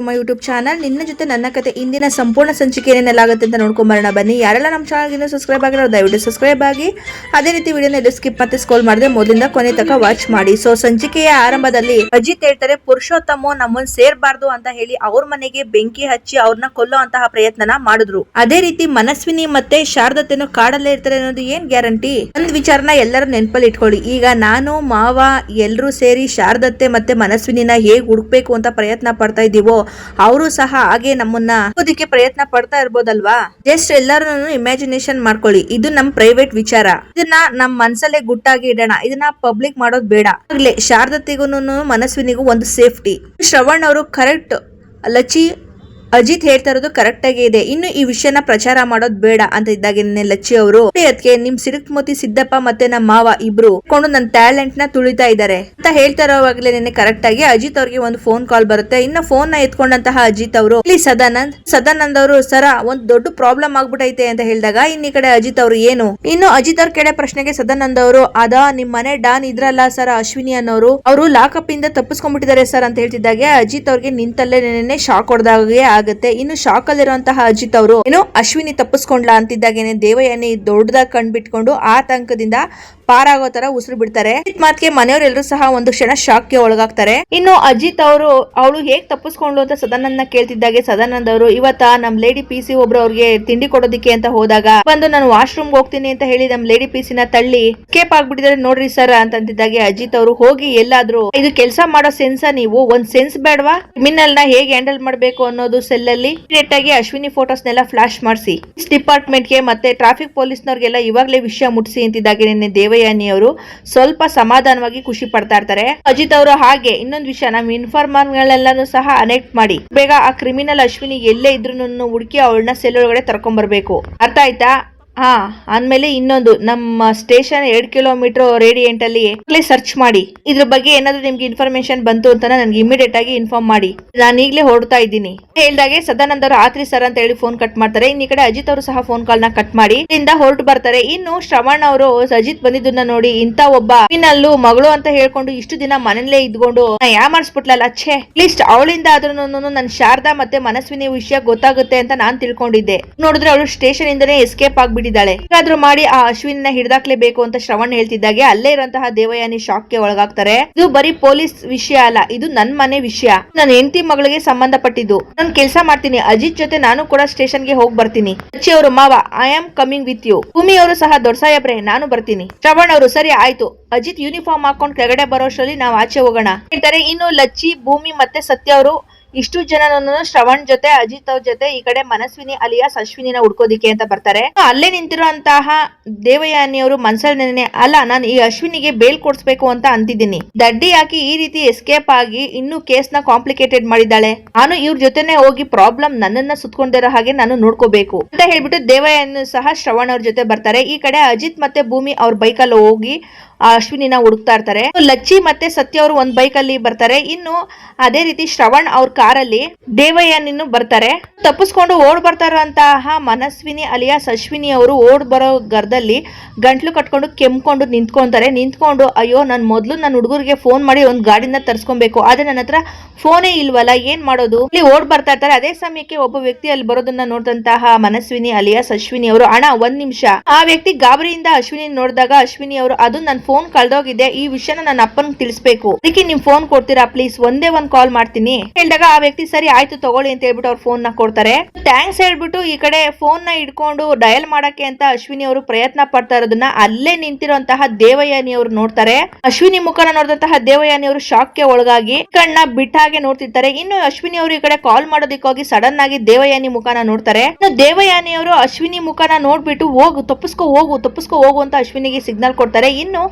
ನಮ್ಮ YouTube channel ನಿನ್ನ ಜೊತೆ ನನ್ನ ಕತೆ ಇಂದಿನ ಸಂಪೂರ್ಣ ಸಂಚಿಕೆ ಏನೆಲ್ಲಾಗುತ್ತೆ ಅಂತ ನೋಡ್ಕೊಂಬರೋಣ. ಬನ್ನಿ, ಯಾರೆಲ್ಲ ನಮ್ಮ ಚಾನಲ್ಗೆ ಇನ್ನೂ ಸಬ್ಸ್ಕ್ರೈಬ್ ಆಗಿರೋ ದಯವಿಟ್ಟು ಸಬ್ಸ್ಕ್ರೈಬ್ ಆಗಿ. ಅದೇ ರೀತಿ ವಿಡಿಯೋನ ಎಲ್ಲೂ ಸ್ಕಿಪ್ ಮತ್ತೆ ಸ್ಕೋಲ್ ಮಾಡಿದ್ರೆ ಮೊದಲಿಂದ ಕೊನೆ ತನಕ ವಾಚ್ ಮಾಡಿ. ಸೊ ಸಂಚಿಕೆಯ ಆರಂಭದಲ್ಲಿ ಅಜಿತ್ ಹೇಳ್ತಾರೆ ಪುರುಷೋತ್ತಮ ನಮ್ಮನ್ ಸೇರ್ಬಾರ್ದು ಅಂತ ಹೇಳಿ ಅವ್ರ ಮನೆಗೆ ಬೆಂಕಿ ಹಚ್ಚಿ ಅವ್ರನ್ನ ಕೊಲ್ಲೋ ಅಂತಹ ಪ್ರಯತ್ನನ ಮಾಡಿದ್ರು. ಅದೇ ರೀತಿ ಮನಸ್ವಿನಿ ಮತ್ತೆ ಶಾರದತೆನೂ ಕಾಡಲ್ಲೇ ಇರ್ತಾರೆ ಅನ್ನೋದು ಏನ್ ಗ್ಯಾರಂಟಿ? ಒಂದ್ ವಿಚಾರನ ಎಲ್ಲರೂ ನೆನಪಲ್ಲಿ ಇಟ್ಕೊಳ್ಳಿ. ಈಗ ನಾನು, ಮಾವ ಎಲ್ಲರೂ ಸೇರಿ ಶಾರದತ್ತೆ ಮತ್ತೆ ಮನಸ್ವಿನಿನ ಹೇಗ್ ಹುಡುಕ್ಬೇಕು ಅಂತ ಪ್ರಯತ್ನ ಪಡ್ತಾ ಇದೀವೋ ಅವರು ಸಹ ಹಾಗೆ ನಮ್ಮನ್ನ ಓದಿಕ್ಕೆ ಪ್ರಯತ್ನ ಪಡ್ತಾ ಇರ್ಬೋದಲ್ವಾ? ಜಸ್ಟ್ ಎಲ್ಲರೂ ಇಮ್ಯಾಜಿನೇಷನ್ ಮಾಡ್ಕೊಳ್ಳಿ. ಇದು ನಮ್ ಪ್ರೈವೇಟ್ ವಿಚಾರ. ಇದನ್ನ ನಮ್ ಮನ್ಸಲ್ಲೇ ಗುಟ್ಟಾಗಿ ಇಡೋಣ. ಇದನ್ನ ಪಬ್ಲಿಕ್ ಮಾಡೋದ್ ಬೇಡ. ಆಗ್ಲೇ ಮನಸ್ವಿನಿಗೂ ಒಂದು ಸೇಫ್ಟಿ ಶ್ರವಣ್ ಅವರು ಕರೆಕ್ಟ್ ಲಚ್ಚಿ ಅಜಿತ್ ಹೇಳ್ತಾ ಇರೋದು ಕರೆಕ್ಟ್ ಆಗಿ ಇದೆ. ಇನ್ನು ಈ ವಿಷಯನ ಪ್ರಚಾರ ಮಾಡೋದ್ ಬೇಡ ಅಂತ ಇದ್ದಾಗ ಲಚ್ಚಿ ಅವರು. ಅದಕ್ಕೆ ನಿಮ್ ಸಿಡುಕ್ಮೋತಿ ಸಿದ್ದಪ್ಪ ಮತ್ತೆ ನಮ್ಮ ಮಾವ ಇಬ್ರು ಕೊಂಡು ನನ್ನ ಟ್ಯಾಲೆಂಟ್ನ ತುಳಿತಾ ಇದ್ದಾರೆ. ಅಂತ ಹೇಳ್ತಾ ಇರೋವಾಗ್ಲೇ ನಿನ್ನೆ ಕರೆಕ್ಟ್ ಆಗಿ ಅಜಿತ್ ಅವ್ರಿಗೆ ಒಂದು ಫೋನ್ ಕಾಲ್ ಬರುತ್ತೆ. ಇನ್ನ ಫೋನ್ನ ಎತ್ಕೊಂಡಂತಹ ಅಜಿತ್ ಅವರು ಇಲ್ಲಿ ಸದಾನಂದ್ ಸದಾನಂದ್ ಅವರು, ಸರ ಒಂದ್ ದೊಡ್ಡ ಪ್ರಾಬ್ಲಮ್ ಆಗ್ಬಿಟೈತೆ ಅಂತ ಹೇಳಿದಾಗ ಇನ್ ಈ ಕಡೆ ಅಜಿತ್ ಅವರು ಏನು? ಇನ್ನು ಅಜಿತ್ ಅವ್ರ ಕಡೆ ಪ್ರಶ್ನೆಗೆ ಸದಾನಂದ್ ಅವರು ಅದ ನಿಮ್ ಮನೆ ಡಾನ್ ಇದ್ರಲ್ಲ ಸರ್ ಅಶ್ವಿನಿ ಅನ್ನೋರು? ಅವರು ಲಾಕಪ್ ಇಂದ ತಪ್ಪಿಸ್ಕೊಂಡ್ಬಿಟ್ಟಿದ್ದಾರೆ ಸರ್ ಅಂತ ಹೇಳ್ತಿದ್ದಾಗೆ ಅಜಿತ್ ಅವ್ರಿಗೆ ನಿಂತಲ್ಲೇ ನೆನೆ ಶಾಕ್ ಹೊಡೆದಾಗೆ. ಆಗುತ್ತೆ. ಇನ್ನು ಶಾಕ್ ಅಲ್ಲಿರುವಂತಹ ಅಜಿತ್ ಅವರು ಏನೋ ಅಶ್ವಿನಿ ತಪ್ಪಿಸ್ಕೊಂಡ್ಲಾ ಅಂತಿದ್ದಾಗೇನೆ ದೇವಯಾನಿ ದೊಡ್ಡದಾಗಿ ಕಣ್ಬಿಟ್ಕೊಂಡು ಆತಂಕದಿಂದ ಪಾರಾಗೋ ತರ ಉಸಿರು ಬಿಡ್ತಾರೆ. ಮಾತ್ಗೆ ಮನೆಯವರೆಲ್ಲರೂ ಸಹ ಒಂದು ಕ್ಷಣ ಶಾಕ್ಗೆ ಒಳಗಾಗ್ತಾರೆ. ಇನ್ನು ಅಜಿತ್ ಅವರು, ಅವಳು ಹೇಗ್ ತಪ್ಪಿಸ್ಕೊಂಡ್ಲು ಅಂತ ಸದಾನಂದ ಕೇಳ್ತಿದ್ದಾಗೆ ಸದಾನಂದ್ ಅವರು, ಇವತ್ತ ನಮ್ ಲೇಡಿ ಪಿ ಸಿ ಒಬ್ರು ಅವ್ರಿಗೆ ತಿಂಡಿ ಕೊಡೋದಿಕ್ಕೆ ಅಂತ ಹೋದಾಗ, ಬಂದು ನಾನು ವಾಶ್ರೂಮ್ ಹೋಗ್ತೀನಿ ಅಂತ ಹೇಳಿ ನಮ್ ಲೇಡಿ ಪಿ ನ ತಳ್ಳಿ ಕೇಪ್ ಆಗ್ಬಿಟ್ಟಿದ್ರೆ ನೋಡ್ರಿ ಸರ್ ಅಂತ ಅಂತಿದ್ದಾಗೆ ಅಜಿತ್ ಅವರು. ಹೋಗಿ ಎಲ್ಲಾದ್ರೂ, ಇದು ಕೆಲಸ ಮಾಡೋ ಸೆನ್ಸ ನೀವು? ಒಂದ್ ಸೆನ್ಸ್ ಬೇಡವಾ? ಕ್ರಿಮಿನಲ್ನ ಹೇಗೆ ಹ್ಯಾಂಡಲ್ ಮಾಡ್ಬೇಕು ಅನ್ನೋದು ಸೆಲ್ ಅಲ್ಲಿ? ಡೈರೆಕ್ಟ್ ಆಗಿ ಅಶ್ವಿನಿ ಫೋಟೋಸ್ ನೆಲ್ಲ ಫ್ಲಾಶ್ ಮಾಡಿಸಿ. ಡಿಪಾರ್ಟ್ಮೆಂಟ್ಗೆ ಮತ್ತೆ ಟ್ರಾಫಿಕ್ ಪೊಲೀಸ್ನವ್ರಿಗೆಲ್ಲ ಇವಾಗ್ಲೇ ವಿಷಯ ಮುಟ್ಟಿಸಿ ಅಂತಿದ್ದಾಗೆ ನಿನ್ನೆ ದೇವಯಾನಿ ಅವರು ಸ್ವಲ್ಪ ಸಮಾಧಾನವಾಗಿ ಖುಷಿ ಪಡ್ತಾ ಇರ್ತಾರೆ. ಅಜಿತ್ ಅವರು ಹಾಗೆ, ಇನ್ನೊಂದು ವಿಷಯ ನಮ್ಮ ಇನ್ಫಾರ್ಮರ್ ಗಳೆಲ್ಲಾನು ಸಹ ಅನೆಕ್ಟ್ ಮಾಡಿ. ಬೇಗ ಆ ಕ್ರಿಮಿನಲ್ ಅಶ್ವಿನಿ ಎಲ್ಲೇ ಇದ್ರು ಹುಡುಕಿ ಅವಳನ್ನ ಸೆಲ್ ಒಳಗಡೆ ತರ್ಕೊಂಡ್ ಬರ್ಬೇಕು ಅರ್ಥ ಆಯ್ತಾ? ಹಾ, ಆದ್ಮೇಲೆ ಇನ್ನೊಂದು, ನಮ್ಮ ಸ್ಟೇಷನ್ ಎರಡ್ ಕಿಲೋಮೀಟರ್ ರೇಡಿಯಂಟ್ ಅಲ್ಲಿ ಸರ್ಚ್ ಮಾಡಿ. ಇದ್ರ ಬಗ್ಗೆ ಏನಾದ್ರು ನಿಮ್ಗೆ ಇನ್ಫಾರ್ಮೇಶನ್ ಬಂತು ಅಂತ ನನ್ಗೆ ಇಮಿಡಿಯೇಟ್ ಆಗಿ ಇನ್ಫಾರ್ಮ್ ಮಾಡಿ. ನಾನು ಈಗಲೇ ಹೊರಡ್ತಾ ಇದ್ದೀನಿ. ಹೇಳ್ದಾಗೆ, ಸದಾನಂದ ಅವರು ಆತ್ರಿ ಸರ್ ಅಂತ ಹೇಳಿ ಫೋನ್ ಕಟ್ ಮಾಡ್ತಾರೆ. ಇನ್ ಈ ಕಡೆ ಅಜಿತ್ ಅವರು ಸಹ ಫೋನ್ ಕಾಲ್ನ ಕಟ್ ಮಾಡಿ. ಇಲ್ಲಿಂದ ಹೊರಟು ಬರ್ತಾರೆ. ಇನ್ನು ಶ್ರವಣ್ ಅವರು ಅಜಿತ್ ಬಂದಿದ್ದನ್ನ ನೋಡಿ ಇಂತ ಒಬ್ಬ ಇನ್ನಲ್ಲೂ ಮಗಳು ಅಂತ ಹೇಳ್ಕೊಂಡು ಇಷ್ಟು ದಿನ ಮನೇಲೇ ಇದ್ಕೊಂಡು ಯಾ ಮಾಡಿಸ್ಬಿಟ್ಲಲ್ಲ ಅಚ್ಚೆ ಅಟ್ಲೀಸ್ಟ್ ಅವಳಿಂದ ಆದ್ರೂ ನನ್ ಶಾರದಾ ಮತ್ತೆ ಮನಸ್ವಿನಿ ವಿಷಯ ಗೊತ್ತಾಗುತ್ತೆ ಅಂತ ನಾನ್ ತಿಳ್ಕೊಂಡಿದ್ದೆ. ನೋಡಿದ್ರೆ ಅವಳು ಸ್ಟೇಷನ್ ಇಂದನೇ ಎಸ್ಕೇಪ್ ಆಗ್ಬಿಟ್ಟಿದ್ದಾಳೆ ಹೇಗಾದ್ರೂ ಮಾಡಿ ಆ ಅಶ್ವಿನ್ನ ಹಿಡ್ದಾಕ್ಲೇ ಬೇಕು ಅಂತ ಶ್ರವಣ್ ಹೇಳ್ತಿದ್ದಾಗೆ. ಅಲ್ಲೇ ಇರುವಂತಹ ದೇವಯಾನಿ ಶಾಕ್ಗೆ ಒಳಗಾಗ್ತಾರೆ. ಇದು ಬರೀ ಪೊಲೀಸ್ ವಿಷಯ ಅಲ್ಲ, ಇದು ನನ್ ಮನೆ ವಿಷಯ. ನನ್ನ ಹೆಂಡತಿ ಮಗಳಿಗೆ ಸಂಬಂಧಪಟ್ಟಿದ್ದು. ನಾನು ಕೆಲಸ ಮಾಡ್ತೀನಿ. ಅಜಿತ್ ಜೊತೆ ನಾನು ಕೂಡ ಸ್ಟೇಷನ್ಗೆ ಹೋಗಿ ಬರ್ತೀನಿ. ಅಚ್ಚಿ ಅವರು ಮಾವ I am coming with you Bhoomi ಅವರು ಸಹ ದೊಡ್ಡಸಾಯಬ್ರೆ ನಾನು ಬರ್ತೀನಿ. ಶ್ರವಣ್ ಅವರು, ಸರಿ ಆಯ್ತು. ಅಜಿತ್ ಯೂನಿಫಾರ್ಮ್ ಹಾಕೊಂಡ್ ಕೆಳಗಡೆ ಬರೋಷ್ಟರಲ್ಲಿ ನಾವು ಆಚೆ ಹೋಗೋಣ. ಹೇಳ್ತಾರೆ, ಇನ್ನು ಲಚ್ಚಿ, ಭೂಮಿ ಮತ್ತೆ ಸತ್ಯ ಅವರು ಇಷ್ಟು ಜನ ಶ್ರವಣ್ ಜೊತೆ, ಅಜಿತ್ ಅವ್ರ ಜೊತೆ ಈ ಕಡೆ ಮನಸ್ವಿನಿ ಅಲಿಯಾಸ್ ಅಶ್ವಿನಿನ ಹುಡ್ಕೋದಿಕ್ಕೆ ಅಂತ ಬರ್ತಾರೆ. ಅಲ್ಲೇ ನಿಂತಿರುವಂತಹ ದೇವಯಾನಿ ಅವರು ಮನ್ಸಲ್ ನೆನೆ ಅಲ್ಲ, ನಾನು ಈ ಅಶ್ವಿನಿಗೆ ಬೇಲ್ ಕೊಡ್ಸ್ಬೇಕು ಅಂತ ಅಂತಿದ್ದೀನಿ. ದಡ್ಡಿ ಹಾಕಿ ಈ ರೀತಿ ಎಸ್ಕೇಪ್ ಆಗಿ ಇನ್ನು ಕೇಸ್ನ ಕಾಂಪ್ಲಿಕೇಟೆಡ್ ಮಾಡಿದ್ದಾಳೆ? ನಾನು ಇವ್ರ ಜೊತೆನೆ ಹೋಗಿ ಪ್ರಾಬ್ಲಮ್ ನನ್ನನ್ನ ಸುತ್ಕೊಂಡಿರೋ ಹಾಗೆ ನಾನು ನೋಡ್ಕೋಬೇಕು. ಅಂತ ಹೇಳ್ಬಿಟ್ಟು ದೇವಯಾನಿ ಸಹ ಶ್ರವಣ್ ಅವ್ರ ಜೊತೆ ಬರ್ತಾರೆ. ಈ ಕಡೆ ಅಜಿತ್ ಮತ್ತೆ ಭೂಮಿ ಅವ್ರ ಬೈಕಲ್ಲಿ ಹೋಗಿ ಅಶ್ವಿನಿನ ಹುಡುಕ್ತಾ ಇರ್ತಾರೆ. ಲಚ್ಚಿ ಮತ್ತೆ ಸತ್ಯ ಅವರು ಒಂದ್ ಬೈಕ್ ಅಲ್ಲಿ ಬರ್ತಾರೆ. ಇನ್ನು ಅದೇ ರೀತಿ ಶ್ರವಣ್ ಅವ್ರ ಕಾರಲ್ಲಿ ದೇವಯ್ಯನಿನ್ನು ಬರ್ತಾರೆ. ತಪ್ಪಿಸ್ಕೊಂಡು ಓಡ್ ಬರ್ತಾ ಇರುವಂತಹ ಮನಸ್ವಿನಿ ಅಲಿಯಾಸ್ ಅಶ್ವಿನಿ ಅವರು ಓಡ್ ಬರೋ ಗರ್ದಲ್ಲಿ ಗಂಟ್ಲು ಕಟ್ಕೊಂಡು ಕೆಮ್ಕೊಂಡು ನಿಂತ್ಕೊಂತಾರೆ. ನಿಂತ್ಕೊಂಡು, ಅಯ್ಯೋ, ನಾನು ಮೊದ್ಲು ನನ್ನ ಹುಡುಗರಿಗೆ ಫೋನ್ ಮಾಡಿ ಒಂದು ಗಾಡಿನ ತರ್ಸ್ಕೊಬೇಕು. ಆದ್ರೆ ನನ್ನ ಹತ್ರ ಫೋನೇ ಇಲ್ವಲ್ಲ, ಏನ್ ಮಾಡೋದು? ಇಲ್ಲಿ ಓಡ್ ಬರ್ತಾ ಇರ್ತಾರೆ. ಅದೇ ಸಮಯಕ್ಕೆ ಒಬ್ಬ ವ್ಯಕ್ತಿ ಅಲ್ಲಿ ಬರೋದನ್ನ ನೋಡಿದಂತಹ ಮನಸ್ವಿನಿ ಅಲಿಯಾಸ್ ಅಶ್ವಿನಿ ಅವರು, ಅಣ್ಣ, ಒಂದ್ ನಿಮಿಷ. ಆ ವ್ಯಕ್ತಿ ಗಾಬರಿಯಿಂದ ಅಶ್ವಿನಿ ನೋಡಿದಾಗ ಅಶ್ವಿನಿ ಅವರು, ಅದು ನನ್ನ ಫೋನ್ ಕಳ್ದೋಗಿದೆ, ಈ ವಿಷಯನ ನನ್ನ ಅಪ್ಪನ್ ತಿಳಿಸ್ಬೇಕು. ಅದಕ್ಕೆ ನಿಮ್ ಫೋನ್ ಕೊಡ್ತೀರಾ? ಪ್ಲೀಸ್ ಒಂದೇ ಒಂದ್ ಕಾಲ್ ಮಾಡ್ತೀನಿ. ಹೇಳಿದಾಗ ಆ ವ್ಯಕ್ತಿ, ಸರಿ, ಆಯ್ತು ತಗೊಳ್ಳಿ ಅಂತ ಹೇಳ್ಬಿಟ್ಟು ಅವ್ರ ಫೋನ್ನ ಕೊಡ್ತಾರೆ. ಥ್ಯಾಂಕ್ಸ್ ಹೇಳ್ಬಿಟ್ಟು ಈ ಕಡೆ ಫೋನ್ನ ಇಟ್ಕೊಂಡು ಡಯಲ್ ಮಾಡಕ್ಕೆ ಅಂತ ಅಶ್ವಿನಿ ಅವರು ಪ್ರಯತ್ನ ಪಡ್ತಾ ಇರೋದನ್ನ ಅಲ್ಲೇ ನಿಂತಿರುವಂತಹ ದೇವಯಾನಿ ಅವರು ನೋಡ್ತಾರೆ. ಅಶ್ವಿನಿ ಮುಖನ ನೋಡಿದಂತಹ ದೇವಯಾನಿ ಅವರು ಶಾಕ್ಗೆ ಒಳಗಾಗಿ ಕಣ್ಣ ಬಿಟ್ಟ ಹಾಗೆ ನೋಡ್ತಿರ್ತಾರೆ. ಇನ್ನು ಅಶ್ವಿನಿ ಅವರು ಈ ಕಡೆ ಕಾಲ್ ಮಾಡೋದಕ್ಕೋಗಿ ಸಡನ್ ಆಗಿ ದೇವಯಾನಿ ಮುಖನ ನೋಡ್ತಾರೆ. ದೇವಯಾನಿ ಅವರು ಅಶ್ವಿನಿ ಮುಖನ ನೋಡ್ಬಿಟ್ಟು ಹೋಗು, ತಪ್ಪಿಸ್ಕೊ ಹೋಗು ತಪ್ಪಿಸ್ಕೊ ಹೋಗು ಅಂತ ಅಶ್ವಿನಿಗೆ ಸಿಗ್ನಲ್ ಕೊಡ್ತಾರೆ. ಇನ್ನು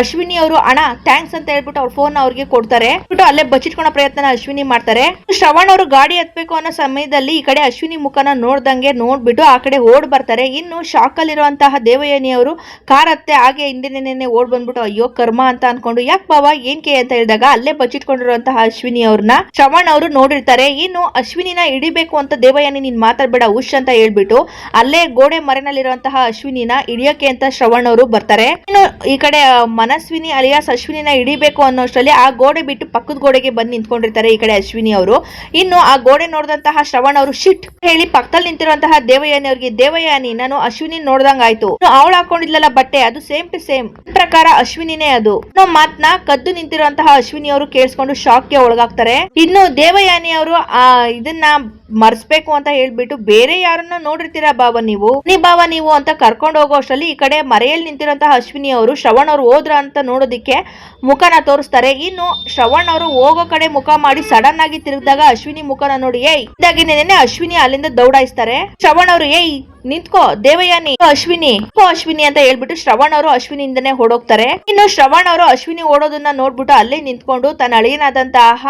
ಅಶ್ವಿನಿ ಅವರು ಹಣ ಥ್ಯಾಂಕ್ಸ್ ಅಂತ ಹೇಳ್ಬಿಟ್ಟು ಅವ್ರ ಫೋನ್ ಅವ್ರಿಗೆ ಕೊಡ್ತಾರೆ. ಬಿಟ್ಟು ಅಲ್ಲೇ ಬಚ್ಚಿಟ್ಕೊಳೋ ಪ್ರಯತ್ನ ಅಶ್ವಿನಿ ಮಾಡ್ತಾರೆ. ಶ್ರವಣ್ ಅವರು ಗಾಡಿ ಹತ್ಬೇಕು ಅನ್ನೋ ಸಮಯದಲ್ಲಿ ಈ ಕಡೆ ಅಶ್ವಿನಿ ಮುಖನ ನೋಡ್ದಂಗೆ ನೋಡ್ಬಿಟ್ಟು ಆ ಕಡೆ ಓಡ್ ಬರ್ತಾರೆ. ಇನ್ನು ಶಾಕ್ ಅಲ್ಲಿರುವಂತಹ ದೇವಯಾನಿ ಅವರು, ಕಾರ್ ಹತ್ತೆ ಹಾಗೆ ಹಿಂದಿನ ಓಡ್ ಬಂದ್ಬಿಟ್ಟು ಅಯ್ಯೋ, ಕರ್ಮ ಅಂತ ಅನ್ಕೊಂಡು, ಯಾಕೆ ಬಾವ ಏನ್ಕೆ ಅಂತ ಹೇಳಿದಾಗ ಅಲ್ಲೇ ಬಚ್ಚಿಟ್ಕೊಂಡಿರುವಂತಹ ಅಶ್ವಿನಿ ಅವ್ರನ್ನ ಶ್ರವಣ್ ಅವರು ನೋಡಿರ್ತಾರೆ. ಇನ್ನು ಅಶ್ವಿನಿನ ಹಿಡಿಬೇಕು ಅಂತ ದೇವಯಾನಿ ನೀನ್ ಮಾತಾಡ್ಬೇಡ ಉಶ್ ಅಂತ ಹೇಳ್ಬಿಟ್ಟು ಅಲ್ಲೇ ಗೋಡೆ ಮರೆನಲ್ಲಿರುವಂತಹ ಅಶ್ವಿನಿನ ಹಿಡಿಯೋಕೆ ಅಂತ ಶ್ರವಣ್ ಅವರು ಬರ್ತಾರೆ. ಇನ್ನು ಈ ಕಡೆ ಮನಸ್ವಿನಿ ಅಲಿಯಾಸ್ ಅಶ್ವಿನಿನ ಹಿಡಿಬೇಕು ಅನ್ನೋಷ್ಟರಲ್ಲಿ ಆ ಗೋಡೆ ಬಿಟ್ಟು ಪಕ್ಕದ ಗೋಡೆಗೆ ಬಂದು ನಿಂತ್ಕೊಂಡಿರ್ತಾರೆ ಈ ಕಡೆ ಅಶ್ವಿನಿ ಅವರು. ಇನ್ನು ಆ ಗೋಡೆ ನೋಡಿದಂತಹ ಶ್ರವಣ್ ಅವರು, ಶಿಟ್ ಹೇಳಿ ಪಕ್ಕದಲ್ಲಿ ನಿಂತಿರುವಂತಹ ದೇವಯಾನಿ ಅವರಿಗೆ, ದೇವಯಾನಿ, ನಾನು ಅಶ್ವಿನಿ ನೋಡ್ದಂಗ ಆಯ್ತು ಅವಳು ಹಾಕೊಂಡಿದ್ಲಲ್ಲ ಬಟ್ಟೆ, ಅದು ಸೇಮ್ ಟು ಸೇಮ್. ಪ್ರಕಾರ ಅಶ್ವಿನಿನೇ ಅದು. ಮಾತ್ನ ಕದ್ದು ನಿಂತಿರುವಂತಹ ಅಶ್ವಿನಿ ಅವರು ಕೇಳಿಸ್ಕೊಂಡು ಶಾಕ್ಗೆ ಒಳಗಾಗ್ತಾರೆ. ಇನ್ನು ದೇವಯಾನಿ ಅವರು, ಆ, ಇದನ್ನ ಮರ್ಸ್ಬೇಕು ಅಂತ ಹೇಳ್ಬಿಟ್ಟು ಬೇರೆ ಯಾರನ್ನ ನೋಡಿರ್ತೀರಾ ಬಾವ ನೀವು? ನೀ ಬಾವ, ನೀವು ಅಂತ ಕರ್ಕೊಂಡು ಹೋಗೋ ಅಷ್ಟರಲ್ಲಿ ಈ ಕಡೆ ಮರೆಯಲ್ಲಿ ನಿಂತಿರುವಂತಹ ಅಶ್ವಿನಿ ಅವರು, ಶ್ರವಣ್ ಅವರು ಹೋದ್ರ ಅಂತ ನೋಡೋದಿಕ್ಕೆ ಮುಖನ ತೋರಿಸ್ತಾರೆ. ಇನ್ನು ಶ್ರವಣ್ ಅವರು ಹೋಗೋ ಕಡೆ ಮುಖ ಮಾಡಿ ಸಡನ್ ಆಗಿ ತಿರುಗಿದಾಗ ಅಶ್ವಿನಿ ಮುಖನ ನೋಡಿ, ಏಯ್ ಇದಾಗಿನೇನೆ ಅಶ್ವಿನಿ ಅಲ್ಲಿಂದ ದೌಡಾಯಿಸ್ತಾರೆ. ಶ್ರವಣ್ ಅವರು, ಏಯ್, ನಿಂತ್ಕೋ ದೇವಯಾನಿ ಅಶ್ವಿನಿ ಅಶ್ವಿನಿ, ಅಂತ ಹೇಳ್ಬಿಟ್ಟು ಶ್ರವಣ್ ಅವರು ಅಶ್ವಿನಿಯಿಂದನೇ ಓಡೋಗ್ತಾರೆ. ಇನ್ನು ಶ್ರವಣ್ ಅವರು ಅಶ್ವಿನಿ ಓಡೋದನ್ನ ನೋಡ್ಬಿಟ್ಟು ಅಲ್ಲೇ ನಿಂತ್ಕೊಂಡು ತನ್ನ ಅಳಿಯನಾದಂತಹ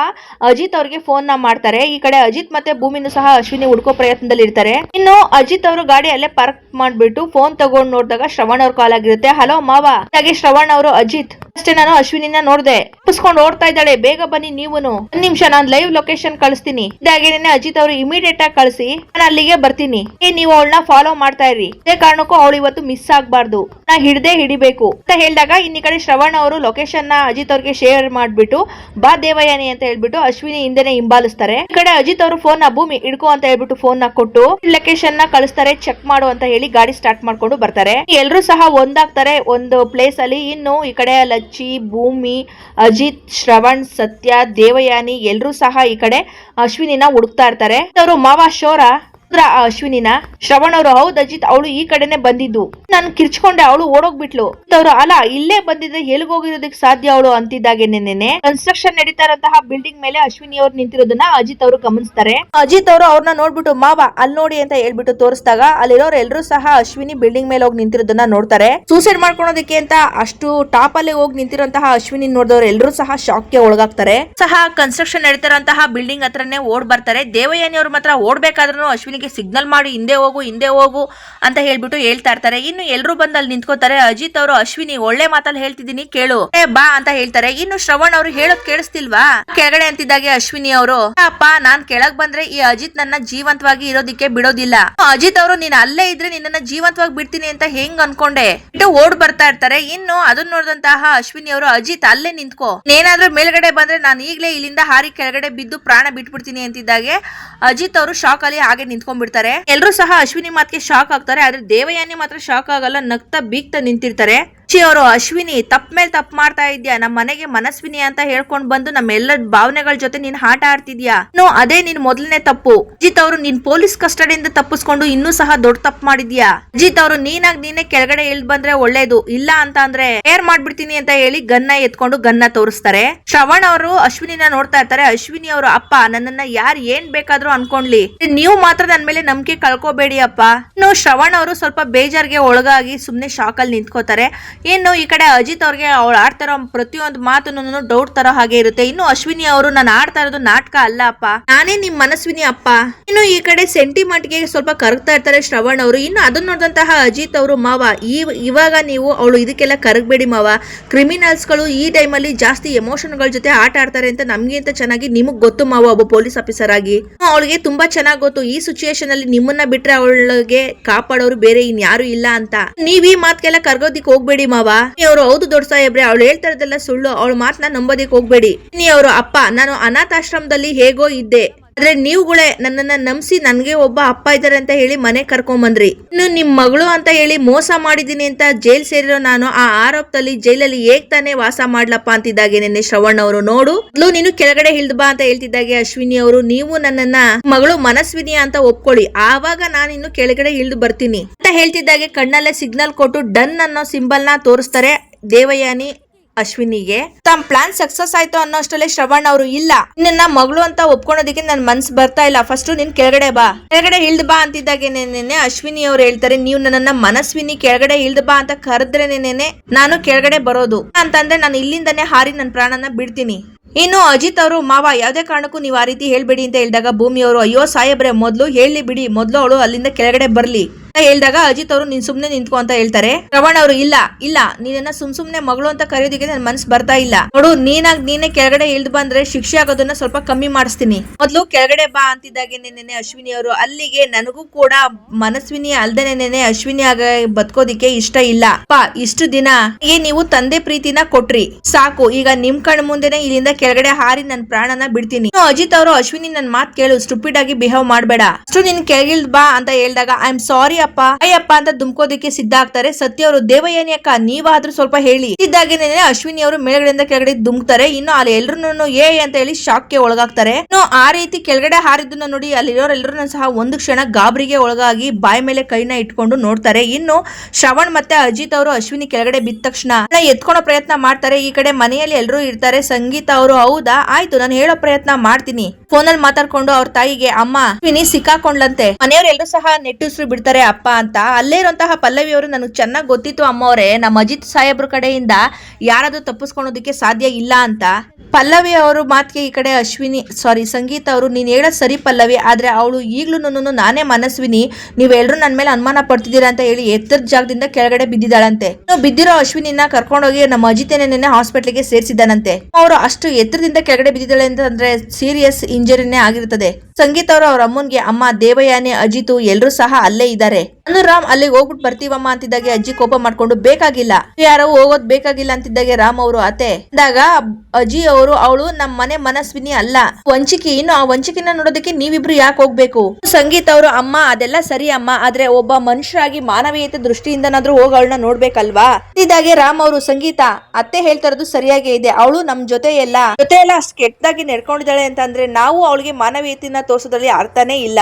ಅಜಿತ್ ಅವ್ರಿಗೆ ಫೋನ್ನ ಮಾಡ್ತಾರೆ. ಈ ಕಡೆ ಅಜಿತ್ ಮತ್ತೆ ಭೂಮಿನೂ ಸಹ ಅಶ್ವಿನಿ ಹುಡ್ಕೋ ಪ್ರಯತ್ನದಲ್ಲಿ ಇರ್ತಾರೆ. ಇನ್ನು ಅಜಿತ್ ಅವರು ಗಾಡಿ ಅಲ್ಲೇ ಪಾರ್ಕ್ ಮಾಡ್ಬಿಟ್ಟು ಫೋನ್ ತಗೊಂಡ್ ನೋಡಿದಾಗ ಶ್ರವಣ್ ಅವ್ರ ಕಾಲ್ ಆಗಿರುತ್ತೆ. ಹಲೋ ಮಾವ. ಹಾಗೆ ಶ್ರವಣ್ ಅವರು ಅಜಿತ್. ಅಷ್ಟೇ ನಾನು ಅಶ್ವಿನಿನ ನೋಡಿದೆ. ತಪ್ಪಿಸ್ಕೊಂಡು ಓಡ್ತಾ ಇದ್ದಾಳೆ. ಬೇಗ ಬನ್ನಿ ನೀವುನು. ಒಂದ್ ನಿಮಿಷ, ನಾನು ಲೈವ್ ಲೊಕೇಶನ್ ಕಳಿಸ್ತೀನಿ. ಇದಾಗೇನೆ ಅಜಿತ್ ಅವರು ಇಮಿಡಿಯೇಟ್ ಆಗಿ ಕಳಿಸಿ, ನಾನು ಅಲ್ಲಿಗೆ ಬರ್ತೀನಿ. ಏ, ನೀವು ಅವಳನ್ನ ಫಾಲೋ ಮಾಡ್ತಾ ಇರಿ. ಅದೇ ಕಾರಣಕ್ಕೂ ಅವಳು ಇವತ್ತು ಮಿಸ್ ಆಗ್ಬಾರ್ದು. ನಾ ಹಿಡ್ದೆ ಹಿಡಿಬೇಕು. ಅಂತ ಹೇಳಿದಾಗ ಇನ್ನಿ ಕಡೆ ಶ್ರವಣ್ ಅವರು ಲೊಕೇಶನ್ನ ಅಜಿತ್ ಅವ್ರಿಗೆ ಶೇರ್ ಮಾಡ್ಬಿಟ್ಟು, ಬಾ ದೇವಯಾನಿ ಅಂತ ಹೇಳ್ಬಿಟ್ಟು ಅಶ್ವಿನಿ ಹಿಂದೆನೆ ಹಿಂಬಾಲಿಸ್ತಾರೆ. ಈ ಕಡೆ ಅಜಿತ್ ಅವರು ಫೋನ್ನ ಭೂಮಿ ಹಿಡ್ಕೊ ಅಂತ ಹೇಳ್ಬಿಟ್ಟು ಫೋನ್ನ ಕೊಟ್ಟು ಲೊಕೇಶನ್ನ ಕಳಿಸ್ತಾರೆ ಚೆಕ್ ಮಾಡು ಅಂತ ಹೇಳಿ ಗಾಡಿ ಸ್ಟಾರ್ಟ್ ಮಾಡ್ಕೊಂಡು ಬರ್ತಾರೆ. ಎಲ್ರು ಸಹ ಒಂದಾಗ್ತಾರೆ. ಒಂದು ಪ್ಲೇಸ್ ಅಲ್ಲಿ ಇನ್ನು ಈ ಕಡೆ ಲಚ್ಚಿ ಭೂಮಿ, ಅಜಿತ್, ಶ್ರವಣ್, ಸತ್ಯ, ದೇವಯಾನಿ ಎಲ್ರು ಸಹ ಈ ಕಡೆ ಅಶ್ವಿನಿನ ಹುಡುಕ್ತಾ ಇರ್ತಾರೆ. ಅವರು ಮಾವ ಶೋರ? ಅಶ್ವಿನಿನ. ಶ್ರವಣ್ ಅವರು ಹೌದ್ ಅಜಿತ್, ಅವಳು ಈ ಕಡೆನೆ ಬಂದಿದ್ದು. ನಾನು ಕಿರ್ಚ್ಕೊಂಡೆ, ಅವಳು ಓಡೋಗ್ಬಿಟ್ಲು. ಅವ್ರು, ಅಲ್ಲ, ಇಲ್ಲೇ ಬಂದಿದ್ರೆ ಎಲ್ಗ್ ಹೋಗಿರೋದಕ್ ಸಾಧ್ಯ ಅವಳು ಅಂತಿದ್ದಾಗೆ ನೆನ್ನೆ ಕನ್ಸ್ಟ್ರಕ್ಷನ್ ನಡೀತಾ ಇರೋಂತಹ ಬಿಲ್ಡಿಂಗ್ ಮೇಲೆ ಅಶ್ವಿನಿ ಅವ್ರು ನಿಂತಿರೋದನ್ನ ಅಜಿತ್ ಅವರು ಗಮನಿಸ್ತಾರೆ. ಅಜಿತ್ ಅವರು ಅವ್ರನ್ನ ನೋಡ್ಬಿಟ್ಟು ಮಾವ ಅಲ್ಲಿ ನೋಡಿ ಅಂತ ಹೇಳ್ಬಿಟ್ಟು ತೋರಿಸಿದಾಗ ಅಲ್ಲಿರೋರು ಎಲ್ರು ಸಹ ಅಶ್ವಿನಿ ಬಿಲ್ಡಿಂಗ್ ಮೇಲೆ ಹೋಗಿ ನಿಂತಿರೋದನ್ನ ನೋಡ್ತಾರೆ. ಸೂಸೈಡ್ ಮಾಡ್ಕೊಳೋದಕ್ಕೆ ಅಂತ ಅಷ್ಟು ಟಾಪ್ ಅಲ್ಲಿ ಹೋಗಿ ನಿಂತಿರೋಂತಹ ಅಶ್ವಿನಿ ನೋಡಿದವ್ರು ಎಲ್ರು ಸಹ ಶಾಕ್ಗೆ ಒಳಗಾಗ್ತಾರೆ. ಸಹ ಕನ್ಸ್ಟ್ರಕ್ಷನ್ ನಡೀತಾರಂತಹ ಬಿಲ್ಡಿಂಗ್ ಹತ್ರನೇ ಓಡ್ ಬರ್ತಾರೆ. ದೇವಯಾನಿ ಅವ್ರ ಮಾತ್ರ ಓಡ್ಬೇಕಾದ್ರೂ ಅಶ್ವಿನಿಗೆ ಸಿಗ್ನಲ್ ಮಾಡಿ, ಹಿಂದೆ ಹೋಗು ಹಿಂದೆ ಹೋಗು ಅಂತ ಹೇಳ್ಬಿಟ್ಟು ಹೇಳ್ತಾ ಇರ್ತಾರೆ. ಇನ್ನು ಎಲ್ರು ಬಂದ್ ಅಲ್ಲಿ ನಿಂತ್ಕೋತಾರೆ, ಅಜಿತ್ ಅವರು, ಅಶ್ವಿನಿ, ಒಳ್ಳೆ ಮಾತಲ್ಲಿ ಹೇಳ್ತಿದ್ದೀನಿ, ಕೇಳು. ಬಾ, ಅಂತ ಹೇಳ್ತಾರೆ. ಇನ್ನು ಶ್ರವಣ್ ಅವರು ಹೇಳೋದ್ ಕೇಳಿಸ್ತಿಲ್ವಾ? ಕೆಳಗಡೆ ಅಂತಿದ್ದಾಗೆ ಅಶ್ವಿನಿ ಅವರು. ಅಪ್ಪ, ನಾನ್ ಕೆಳಗ್ ಬಂದ್ರೆ ಈ ಅಜಿತ್ ನನ್ನ ಜೀವಂತವಾಗಿ ಇರೋದಿಕ್ಕೆ ಬಿಡೋದಿಲ್ಲ. ಅಜಿತ್ ಅವರು, ನೀನ್ ಅಲ್ಲೇ ಇದ್ರೆ ನಿನ್ನನ್ನ ಜೀವಂತವಾಗಿ ಬಿಡ್ತೀನಿ ಅಂತ ಹೆಂಗ್ ಅನ್ಕೊಂಡೆ? ಇಟ್ಟು ಓಡ್ ಬರ್ತಾ ಇರ್ತಾರೆ. ಇನ್ನು ಅದನ್ನ ನೋಡಿದಂತಹ ಅಶ್ವಿನಿ ಅವರು, ಅಜಿತ್, ಅಲ್ಲೇ ನಿಂತ್ಕೋ. ಏನಾದ್ರೂ ಮೇಲ್ಗಡೆ ಬಂದ್ರೆ ನಾನು ಈಗ್ಲೇ ಇಲ್ಲಿಂದ ಹಾರಿ ಕೆಳಗಡೆ ಬಿದ್ದು ಪ್ರಾಣ ಬಿಟ್ಬಿಡ್ತೀನಿ ಅಂತಿದ್ದಾಗೆ ಅಜಿತ್ ಅವರು ಶಾಕ್ ಅಲ್ಲಿ ಹಾಗೆ ನಿಂತ್ಕೊಂಡ್ಬಿಡ್ತಾರೆ ಎಲ್ಲರೂ ಸಹ ಅಶ್ವಿನಿ ಮಾತ್ಗೆ ಶಾಕ್ ಆಗ್ತಾರೆ, ಆದ್ರೆ ದೇವಯಾನಿ ಮಾತ್ರ ಶಾಕ್ ಆಗಲ್ಲ, ನಗ್ತಾ ಬೀಗ್ತಾ ನಿಂತಿರ್ತಾರೆ. ಚಿ ಅವರು ಅಶ್ವಿನಿ, ತಪ್ಪ ಮೇಲೆ ತಪ್ಪು ಮಾಡ್ತಾ ಇದ್ಯಾ? ನಮ್ಮ ಮನೆಗೆ ಮನಸ್ವಿನಿ ಅಂತ ಹೇಳ್ಕೊಂಡ್ ಬಂದು ನಮ್ಮೆಲ್ಲ ಭಾವನೆಗಳ ಜೊತೆ ನೀನ್ ಆಟ ಆಡ್ತಿದ್ಯಾ? ನೋ, ಅದೇ ನಿನ್ ಮೊದಲನೇ ತಪ್ಪು. ಅಜಿತ್ ಅವರು ನೀನ್ ಪೊಲೀಸ್ ಕಸ್ಟಡಿಯಿಂದ ತಪ್ಪಿಸ್ಕೊಂಡು ಇನ್ನೂ ಸಹ ದೊಡ್ಡ ತಪ್ಪು ಮಾಡಿದ್ಯಾ? ಅಜಿತ್ ಅವರು ನೀನಾಗ್ ನೀನೇ ಕೆಳಗಡೆ ಇಳ್ದ್ ಬಂದ್ರೆ ಒಳ್ಳೇದು, ಇಲ್ಲ ಅಂತ ಅಂದ್ರೆ ಏರ್ ಮಾಡ್ಬಿಡ್ತೀನಿ ಅಂತ ಹೇಳಿ ಗನ್ನ ಎತ್ಕೊಂಡು ಗನ್ನ ತೋರಿಸ್ತಾರೆ. ಶ್ರವಣ್ ಅವರು ಅಶ್ವಿನಿನ ನೋಡ್ತಾ ಇರ್ತಾರೆ. ಅಶ್ವಿನಿ ಅವರು, ಅಪ್ಪ, ನನ್ನನ್ನ ಯಾರ್ ಏನ್ ಬೇಕಾದ್ರೂ ಅನ್ಕೊಂಡ್ಲಿ. ನೀವು ಮಾತ್ರ ನನ್ ಮೇಲೆ ನಂಬಿಕೆ ಕಳ್ಕೋಬೇಡಿ ಅಪ್ಪ. ನೋ, ಶ್ರವಣ್ ಅವರು ಸ್ವಲ್ಪ ಬೇಜಾರ್ಗೆ ಒಳಗಾಗಿ ಸುಮ್ನೆ ಶಾಕ್ ಅಲ್ಲಿ ನಿಂತ್ಕೋತಾರೆ. ಇನ್ನು ಈ ಕಡೆ ಅಜಿತ್ ಅವ್ರಿಗೆ ಅವ್ಳು ಆಡ್ತಾರೋ ಪ್ರತಿಯೊಂದು ಮಾತನ್ನು ಡೌಟ್ ತರೋ ಹಾಗೆ ಇರುತ್ತೆ. ಇನ್ನು ಅಶ್ವಿನಿ ಅವರು ನಾನು ಆಡ್ತಾ ಇರೋದು ನಾಟಕ ಅಲ್ಲ ಅಪ್ಪ ನಾನೇ ನಿಮ್ ಮನಸ್ವಿನಿ ಅಪ್ಪ. ಇನ್ನು ಈ ಕಡೆ ಸೆಂಟಿಮೆಂಟ್ಗೆ ಸ್ವಲ್ಪ ಕರಗ್ತಾ ಇರ್ತಾರೆ ಶ್ರವಣ್ ಅವರು. ಇನ್ನು ಅದನ್ನ ನೋಡಿದಂತಹ ಅಜಿತ್ ಅವರು ಮಾವ, ಈ ಇವಾಗ ನೀವು ಅವಳು ಇದಕ್ಕೆಲ್ಲ ಕರಗಬೇಡಿ ಮಾವ. ಕ್ರಿಮಿನಲ್ಸ್ಗಳು ಈ ಟೈಮಲ್ಲಿ ಜಾಸ್ತಿ ಎಮೋಷನ್ಗಳ ಜೊತೆ ಆಟ ಆಡ್ತಾರೆ ಅಂತ ನಮ್ಗಿಂತ ಚೆನ್ನಾಗಿ ನಿಮಗ್ ಗೊತ್ತು ಮಾವ ಒಬ್ಬ ಪೊಲೀಸ್ ಆಫೀಸರ್ ಆಗಿ. ಅವಳಿಗೆ ತುಂಬಾ ಚೆನ್ನಾಗಿ ಗೊತ್ತು. ಈ ಸಿಚುಯೇಷನ್ ಅಲ್ಲಿ ನಿಮ್ಮನ್ನ ಬಿಟ್ರೆ ಅವಳಿಗೆ ಕಾಪಾಡೋರು ಬೇರೆ ಇನ್ಯಾರು ಇಲ್ಲ ಅಂತ. ನೀವ್ ಈ ಮಾತ್ಗೆಲ್ಲ ಕರ್ಗೋದಿಕ್ ಹೋಗ್ಬೇಡಿ ಮಾವ. ಅವ್ರು ಹೌದು ದೊಡ್ಡ ಸಾಹೇಬ್ರೆ, ಅವಳು ಹೇಳ್ತಾರದೆಲ್ಲ ಸುಳ್ಳು, ಅವಳ ಮಾತನ್ನ ನಂಬೋದಿಕ್ ಹೋಗ್ಬೇಡಿ. ನೀ ಅವರು ಅಪ್ಪ, ನಾನು ಅನಾಥಾಶ್ರಮದಲ್ಲಿ ಹೇಗೋ ಇದ್ದೆ. ಆದ್ರೆ ನೀವುಗಳೇ ನನ್ನನ್ನ ನಂಬಿಸಿ ನನ್ಗೆ ಒಬ್ಬ ಅಪ್ಪ ಇದ್ದಾರೆ ಅಂತ ಹೇಳಿ ಮನೆ ಕರ್ಕೊಂಡ್ ಬಂದ್ರಿ ಇನ್ನು ನಿಮ್ ಮಗಳು ಅಂತ ಹೇಳಿ ಮೋಸ ಮಾಡಿದೀನಿ ಅಂತ ಜೈಲ್ ಸೇರಿರೋ ನಾನು ಆ ಆರೋಪದಲ್ಲಿ ಜೈಲಲ್ಲಿ ಹೇಗ್ ತಾನೇ ವಾಸ ಮಾಡ್ಲಪ್ಪ ಅಂತಿದ್ದಾಗೆ ನಿನ್ನೆ ಶ್ರವಣ್ ಅವರು ನೋಡು. ಮೊದ್ಲು ನೀನು ಕೆಳಗಡೆ ಇಳ್ದ್ ಬಾ ಅಂತ ಹೇಳ್ತಿದ್ದಾಗೆ ಅಶ್ವಿನಿ ಅವರು. ನೀವು ನನ್ನನ್ನ ಮಗಳು ಮನಸ್ವಿನಿ ಅಂತ ಒಪ್ಕೊಳ್ಳಿ. ಆವಾಗ ನಾನು ಇನ್ನು ಕೆಳಗಡೆ ಇಳ್ದು ಬರ್ತೀನಿ. ಅಂತ ಹೇಳ್ತಿದ್ದಾಗೆ ಕಣ್ಣಲ್ಲೇ ಸಿಗ್ನಲ್ ಕೊಟ್ಟು ಡನ್ ಅನ್ನೋ ಸಿಂಬಲ್ನ ತೋರಿಸ್ತಾರೆ ದೇವಯಾನಿ. ಅಶ್ವಿನಿಗೆ. ತಮ್ಮ ಪ್ಲಾನ್ ಸಕ್ಸಸ್ ಆಯ್ತು ಅನ್ನೋ ಅಷ್ಟರಲ್ಲಿ ಶ್ರವಣ್ ಅವರು ಇಲ್ಲ. ನಿನ್ನ ಮಗಳು ಅಂತ ಒಪ್ಕೊಳೋದಕ್ಕೆ ನನ್ ಮನ್ಸ್ ಬರ್ತಾ ಇಲ್ಲ. ಫಸ್ಟ್ ನೀನ್ ಕೆಳಗಡೆ ಬಾ. ಕೆಳಗಡೆ ಇಳ್ದ್ ಬಾ ಅಂತಿದ್ದಾಗೆ ನೆನೆ ಅಶ್ವಿನಿ ಅವ್ರು ಹೇಳ್ತಾರೆ, ನೀವು ನನ್ನ ಮನಸ್ವಿನಿ ಕೆಳಗಡೆ ಇಳ್ದ್ ಬಾ ಅಂತ ಕರೆದ್ರೆ ನೆನೆ ನಾನು ಕೆಳಗಡೆ ಬರೋದು. ಅಂತಂದ್ರೆ ನಾನು ಇಲ್ಲಿಂದನೇ ಹಾರಿ ನನ್ನ ಪ್ರಾಣನ ಬಿಡ್ತೀನಿ. ಇನ್ನು ಅಜಿತ್ ಅವರು, ಮಾವ, ಯಾವ್ದೇ ಕಾರಣಕ್ಕೂ ನೀವು ಆ ರೀತಿ ಹೇಳ್ಬೇಡಿ ಅಂತ ಹೇಳಿದಾಗ ಭೂಮಿ ಅವರು, ಅಯ್ಯೋ ಸಾಹೇಬ್ರೆ, ಮೊದ್ಲು ಹೇಳಿ ಬಿಡಿ. ಮೊದ್ಲು ಅವಳು ಅಲ್ಲಿಂದ ಕೆಳಗಡೆ ಬರ್ಲಿ. ಹೇಳಿದಾಗ ಅಜಿತ್ ಅವರು, ನೀನ್ ಸುಮ್ನೆ ನಿಂತ್ಕೊ ಅಂತ ಹೇಳ್ತಾರೆ. ಶ್ರವಣ್ ಅವರು, ಇಲ್ಲ ಇಲ್ಲ, ನೀನನ್ನ ಸುಮ್ ಸುಮ್ನೆ ಮಗಳು ಅಂತ ಕರೆಯೋದಕ್ಕೆ ನನ್ ಮನ್ಸ್ ಬರ್ತಾ ಇಲ್ಲ. ನೋಡು, ನೀನಾಗ್, ನೀನೆ ಕೆಳಗಡೆ ಇಳ್ದು ಬಂದ್ರೆ ಶಿಕ್ಷೆ ಆಗೋದನ್ನ ಸ್ವಲ್ಪ ಕಮ್ಮಿ ಮಾಡಿಸ್ತೀನಿ. ಮೊದ್ಲು ಕೆಳಗಡೆ ಬಾ ಅಂತಿದ್ದಾಗೆ ನಿನ್ನೆ ಅಶ್ವಿನಿ ಅವರು. ಅಲ್ಲಿಗೆ ನನಗೂ ಕೂಡ ಮನಸ್ವಿನಿ ಅಲ್ದೆ ನೆನೆ ಅಶ್ವಿನಿ ಆಗ ಬದುಕೋದಿಕ್ಕೆ ಇಷ್ಟ ಇಲ್ಲ. ಪಾ, ಇಷ್ಟು ದಿನ ಏ ನೀವು ತಂದೆ ಪ್ರೀತಿನ ಕೊಟ್ರಿ. ಸಾಕು, ಈಗ ನಿಮ್ ಕಣ್ ಮುಂದೆನೆ ಇಲ್ಲಿಂದ ಕೆಳಗಡೆ ಹಾರಿ ನನ್ ಪ್ರಾಣನ ಬಿಡ್ತೀನಿ. ಅಜಿತ್ ಅವರು, ಅಶ್ವಿನಿ ನನ್ ಮಾತ್ ಕೇಳು, ಸ್ಟುಪಿಡ್ ಆಗಿ ಬಿಹೇವ್ ಮಾಡ್ಬೇಡ. ಅಷ್ಟು ನಿನ್ ಕೆಳಗಿಲ್ದ್ ಬಾ ಅಂತ ಹೇಳಿದಾಗ, ಐ ಆಮ್ ಸಾರಿ ಅಪ್ಪ ಅಯ್ಯಪ್ಪ ಅಂತ ದುಮ್ಕೋದಿಕ್ಕೆ ಸಿದ್ಧ ಆಗ್ತಾರೆ. ಸತ್ಯ ಅವರು ದೇವಯಾನಿ ಅಕ್ಕ ನೀವಾದ್ರೂ ಸ್ವಲ್ಪ ಹೇಳಿ. ಇದ್ದಾಗೇನೆ ಅಶ್ವಿನಿ ಅವರು ಮೇಲ್ಗಡೆಯಿಂದ ಕೆಳಗಡೆ ದುಮ್ಕ್ತಾರೆ ಇನ್ನು ಅಲ್ಲಿ ಎಲ್ರು ಏ ಅಂತ ಹೇಳಿ ಶಾಕ್ಗೆ ಒಳಗಾಗ್ತಾರೆ. ಇನ್ನು ಆ ರೀತಿ ಕೆಳಗಡೆ ಹಾರಿದ್ದನ್ನ ನೋಡಿ ಅಲ್ಲಿರೋರೆಲ್ಲರೂ ಸಹ ಒಂದು ಕ್ಷಣ ಗಾಬರಿಗೆ ಒಳಗಾಗಿ ಬಾಯಿ ಮೇಲೆ ಕೈನ ಇಟ್ಕೊಂಡು ನೋಡ್ತಾರೆ. ಇನ್ನು ಶ್ರವಣ್ ಮತ್ತೆ ಅಜಿತ್ ಅವರು ಅಶ್ವಿನಿ ಕೆಳಗಡೆ ಬಿದ್ದ ತಕ್ಷಣ ಎತ್ಕೊಳ್ಳೋ ಪ್ರಯತ್ನ ಮಾಡ್ತಾರೆ. ಈ ಕಡೆ ಮನೆಯಲ್ಲಿ ಎಲ್ಲರೂ ಇರ್ತಾರೆ. ಸಂಗೀತ ಅವರು, ಹೌದಾ? ಆಯ್ತು, ನಾನು ಹೇಳೋ ಪ್ರಯತ್ನ ಮಾಡ್ತೀನಿ. ಫೋನ್ ಅಲ್ಲಿ ಮಾತಾಡ್ಕೊಂಡು ಅವ್ರ ತಾಯಿಗೆ, ಅಮ್ಮ, ಅಶ್ವಿನಿ ಸಿಕ್ಕಾಕೊಂಡ್ಲಂತೆ ಮನೆಯವರೆಲ್ಲರೂ ಸಹ ನೆಟ್ಟುಸ್ರು ಬಿಡ್ತಾರೆ. ಅಪ್ಪ ಅಂತ. ಅಲ್ಲೇ ಇರುವಂತಹ ಪಲ್ಲವಿ ಅವರು ನನಗೆ ಚೆನ್ನಾಗಿ ಗೊತ್ತಿತ್ತು ಅಮ್ಮವರೇ. ನಮ್ಮ ಅಜಿತ್ ಸಾಹೇಬ್ರ ಕಡೆಯಿಂದ ಯಾರಾದರೂ ತಪ್ಪಿಸ್ಕೊಳೋದಕ್ಕೆ ಸಾಧ್ಯ ಇಲ್ಲ ಅಂತ. ಪಲ್ಲವಿ ಅವರು ಮಾತಿಗೆ ಈ ಕಡೆ ಅಶ್ವಿನಿ ಸಾರಿ ಸಂಗೀತ ಅವರು, ನೀನು ಹೇಳೋ ಸರಿ ಪಲ್ಲವಿ, ಆದ್ರೆ ಅವಳು ಈಗ್ಲೂ ನಾನೇ ಮನಸ್ವಿನಿ. ನೀವೆಲ್ಲರೂ ನನ್ನ ಮೇಲೆ ಅನುಮಾನ ಪಡ್ತಿದ್ದೀರಾ ಅಂತ ಹೇಳಿ ಎತ್ತರ ಜಾಗದಿಂದ ಕೆಳಗಡೆ ಬಿದ್ದಿದ್ದಾಳಂತೆ. ಬಿದ್ದಿರೋ ಅಶ್ವಿನಿನ ಕರ್ಕೊಂಡೋಗಿ ನಮ್ಮ ಅಜಿತೇನೆ ಹಾಸ್ಪಿಟ್ಲಿಗೆ ಸೇರಿಸಿದ್ದಾನಂತೆ. ಅವರು ಅಷ್ಟು ಎತ್ತರದಿಂದ ಕೆಳಗಡೆ ಬಿದ್ದಿದ್ದಾಳೆ ಅಂತಂದ್ರೆ ಸೀರಿಯಸ್ ಇಂಜರಿನೇ ಆಗಿರ್ತದೆ ಸಂಗೀತ ಅವರು ಅವ್ರ ಅಮ್ಮನಿಗೆ, ಅಮ್ಮ ದೇವಯಾನಿ, ಅಜಿತು ಎಲ್ಲರೂ ಸಹ ಅಲ್ಲೇ ಇದ್ದಾರೆ. ಅನು ರಾಮ್ ಅಲ್ಲಿಗೆ ಹೋಗ್ಬಿಟ್ಟು ಬರ್ತೀವಮ್ಮ ಅಂತಿದ್ದಾಗೆ ಅಜ್ಜಿ ಕೋಪ ಮಾಡ್ಕೊಂಡು ಬೇಕಾಗಿಲ್ಲ. ಯಾರೋ ಹೋಗೋದ್ ಬೇಕಾಗಿಲ್ಲ ಅಂತಿದ್ದಾಗೆ ರಾಮ್ ಅವರು ಅತ್ತೆ. ಅಂದಾಗ ಅಜ್ಜಿ ಅವರು, ಅವಳು ನಮ್ಮ ಮನೆ ಮನಸ್ವಿನಿ ಅಲ್ಲ. ವಂಚಿಕೆ ಇನ್ನು ಆ ವಂಚಿಕೆನ ನೋಡೋದಕ್ಕೆ ನೀವಿಬ್ರು ಯಾಕೆ ಹೋಗ್ಬೇಕು? ಸಂಗೀತ ಅವರು, ಅಮ್ಮ, ಅದೆಲ್ಲ ಸರಿ ಅಮ್ಮ, ಆದ್ರೆ ಒಬ್ಬ ಮನುಷ್ಯರಾಗಿ ಮಾನವೀಯತೆ ದೃಷ್ಟಿಯಿಂದನಾದ್ರೂ ಹೋಗಿ ಅವಳನ್ನ ನೋಡ್ಬೇಕಲ್ವಾ? ಇದಾಗೆ ರಾಮ್ ಅವರು, ಸಂಗೀತ, ಅತ್ತೆ ಹೇಳ್ತಾ ಇರೋದು ಸರಿಯಾಗೇ ಇದೆ. ಅವಳು ನಮ್ ಜೊತೆ ಎಲ್ಲ ಜೊತೆ ಎಲ್ಲ ಅಷ್ಟು ಕೆಟ್ಟದಾಗಿ ನಡ್ಕೊಂಡಿದ್ದಾಳೆ ಅಂತ ಅಂದ್ರೆ ನಾವು ಅವಳಿಗೆ ಮಾನವೀಯತೆಯನ್ನ ತೋರ್ಸೋದ್ರಲ್ಲಿ ಅರ್ಥನೇ ಇಲ್ಲ.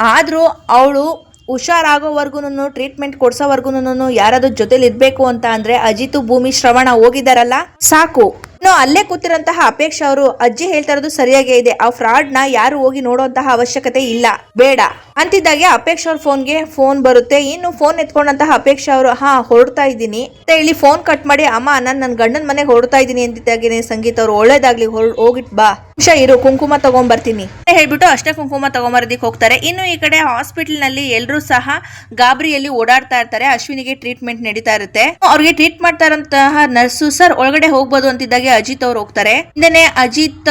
ಆದ್ರೂ ಅವಳು ಹುಷಾರಾಗೋವರ್ಗುನು ಟ್ರೀಟ್ಮೆಂಟ್ ಕೊಡ್ಸೋವರೆಗೂ ಯಾರಾದ್ರೂ ಜೊತೆಲಿ ಇರ್ಬೇಕು ಅಂತ ಅಂದ್ರೆ ಅಜಿತು, ಭೂಮಿ, ಶ್ರವಣ ಹೋಗಿದಾರಲ್ಲ? ಸಾಕು. ಇನ್ನು ಅಲ್ಲೇ ಕೂತಿರಂತಹ ಅಪೇಕ್ಷ ಅವರು ಅಜ್ಜಿ ಹೇಳ್ತಾ ಇರೋದು ಸರಿಯಾಗೇ ಇದೆ. ಆ ಫ್ರಾಡ್ನ ಯಾರು ಹೋಗಿ ನೋಡುವಂತಹ ಅವಶ್ಯಕತೆ ಇಲ್ಲ. ಬೇಡ. ಅಂತಿದ್ದಾಗೆ ಅಪೇಕ್ಷ ಅವ್ರ ಫೋನ್ಗೆ ಫೋನ್ ಬರುತ್ತೆ. ಇನ್ನು ಫೋನ್ ಎತ್ಕೊಂಡಂತಹ ಅಪೇಕ್ಷಾ ಅವರು, ಹಾ, ಹೊರಡ್ತಾ ಇದ್ದೀನಿ. ಅಂತ ಹೇಳಿ ಫೋನ್ ಕಟ್ ಮಾಡಿ, ಅಮ್ಮ, ನಾನು ನನ್ನ ಗಂಡನ ಮನೆಗೆ ಹೊರಡ್ತಾ ಇದ್ದೀನಿ ಅಂತಿದ್ದಾಗೇನೆ ಸಂಗೀತ ಅವರು, ಒಳ್ಳೇದಾಗ್ಲಿ ಹೋಗಿಟ್ ಬಾ. ನಿಮಿಷ ಇರು, ಕುಂಕುಮ ತಗೊಂಡ್ ಬರ್ತೀನಿ ಅಂತ ಹೇಳ್ಬಿಟ್ಟು ಅಷ್ಟೇ ಕುಂಕುಮ ತಗೊಂಬರೋದಕ್ಕೆ ಹೋಗ್ತಾರೆ. ಇನ್ನು ಈ ಕಡೆ ಹಾಸ್ಪಿಟಲ್ನಲ್ಲಿ ಎಲ್ಲರೂ ಸಹ ಗಾಬರಿಯಲ್ಲಿ ಓಡಾಡ್ತಾ ಇರ್ತಾರೆ. ಅಶ್ವಿನಿಗೆ ಟ್ರೀಟ್ಮೆಂಟ್ ನಡೀತಾ ಇರುತ್ತೆ. ಅವ್ರಿಗೆ ಟ್ರೀಟ್ ಮಾಡ್ತಾ ಇರೋಂತಹ ನರ್ಸು ಸರ್ ಒಳಗಡೆ ಹೋಗ್ಬೋದು ಅಂತಿದ್ದಾಗೆ ಅಜಿತ್ ಅವ್ರು ಹೋಗ್ತಾರೆ. ಹಿಂದೆನೆ ಅಜಿತ್